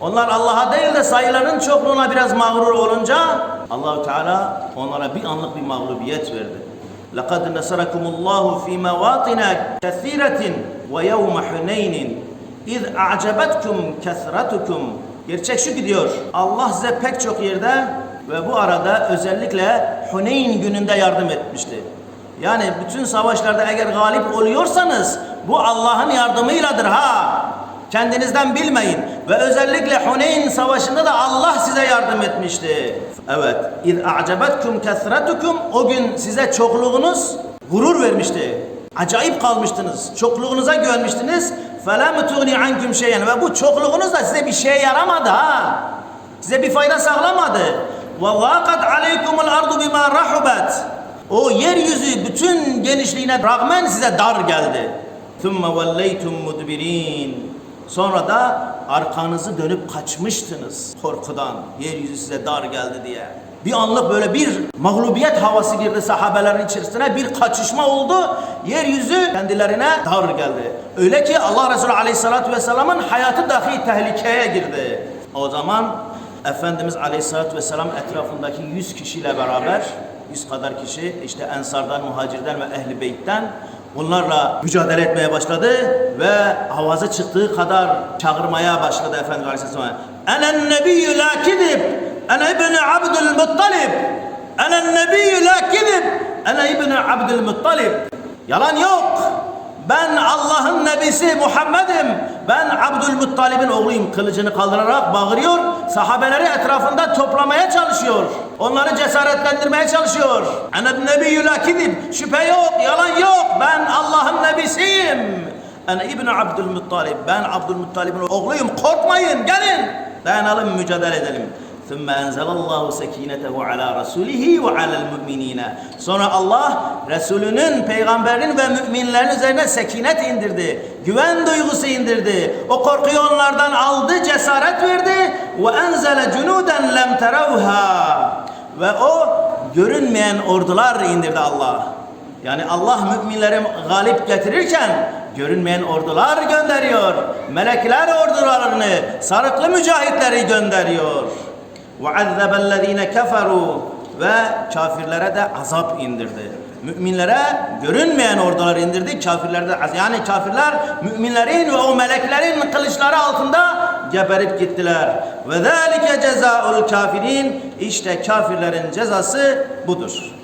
Onlar Allah'a değil de sayıların çokluğuna biraz mağrur olunca Allahu Teala onlara bir anlık bir mağlubiyet verdi. لَقَدْ نَصَرَكُمُ اللّٰهُ ف۪ي مَوَاطِنَ كَثِيرَةٍ وَيَوْمَ حُنَيْنٍ اِذْ اَعْجَبَتْكُمْ كَثْرَتُكُمْ Gerçek şu gidiyor. Allah size pek çok yerde ve bu arada özellikle Huneyn gününde yardım etmişti. Yani bütün savaşlarda eğer galip oluyorsanız bu Allah'ın yardımıyladır ha. Kendinizden bilmeyin. Ve özellikle Huneyn savaşında da Allah size yardım etmişti. Evet. İz a'cebetkum kesretukum o gün size çokluğunuz gurur vermişti. Acayip kalmıştınız. Çokluğunuza güvenmiştiniz. فَلَمْ تُغْنِ عَنْكُمْ şeyen Ve bu çokluğunuz da size bir şey yaramadı ha. Size bir fayda sağlamadı. وَضَاقَتْ عَلَيْكُمُ الْأَرْضُ بِمَا رَحُبَتْ O yeryüzü bütün genişliğine rağmen size dar geldi. ثُمَّ وَلَّيْتُمْ مُدْبِرِينَ Sonra da arkanızı dönüp kaçmıştınız korkudan. Yeryüzü size dar geldi diye. Bir anlık böyle bir mağlubiyet havası girdi sahabelerin içerisine. Bir kaçışma oldu. Yeryüzü kendilerine dar geldi. Öyle ki Allah Resulü Aleyhisselatü Vesselam'ın hayatı dahi tehlikeye girdi. O zaman Efendimiz Aleyhisselatü Vesselam etrafındaki 100 kişiyle beraber 100 kadar kişi işte Ensardan, Muhacirden ve Ehli Beyt'ten Bunlarla mücadele etmeye başladı ve avazı çıktığı kadar çağırmaya başladı Efendimiz Aleyhisselam. Enen nebiyyü la kidib, ene ibni Abdülmuttalib, enen nebiyyü la kidib, ene ibni Abdülmuttalib. Yalan yok. Ben Allah'ın nebisi Muhammed'im. Ben Abdülmuttalib'in oğluyum. Kılıcını kaldırarak bağırıyor. Sahabeleri etrafında toplamaya çalışıyor. Onları cesaretlendirmeye çalışıyor. Ene nebiyyü la. Şüphe yok, yalan yok. Ben Allah'ın nebisiyim. Ene İbni Abdülmuttalib. Ben Abdülmuttalib'in oğluyum. Korkmayın, gelin. Dayanalım, mücadele edelim. ثُمَّ أَنْزَلَ اللّٰهُ سَك۪ينَتَهُ عَلَى رَسُولِهِ وَعَلَى الْمُؤْمِنِينَ Sonra Allah Resulünün, peygamberin ve müminlerin üzerine sekinet indirdi. Güven duygusu indirdi. O korkuyu onlardan aldı, cesaret verdi. وَاَنْزَلَ جُنُودًا لَمْ تَرَوْهَا Ve o görünmeyen ordular indirdi Allah. Yani Allah müminleri galip getirirken görünmeyen ordular gönderiyor. Melekler ordularını, sarıklı mücahitleri gönderiyor. وَعَذَّبَ الَّذ۪ينَ كَفَرُوا Ve kafirlere de azap indirdi. Müminlere görünmeyen ordular indirdi, kafirlere de az- Yani kafirler müminlerin ve o meleklerin kılıçları altında geberip gittiler. Ve ذَٰلِكَ جَزَاءُ الْكَافِرِينَ İşte kafirlerin cezası budur.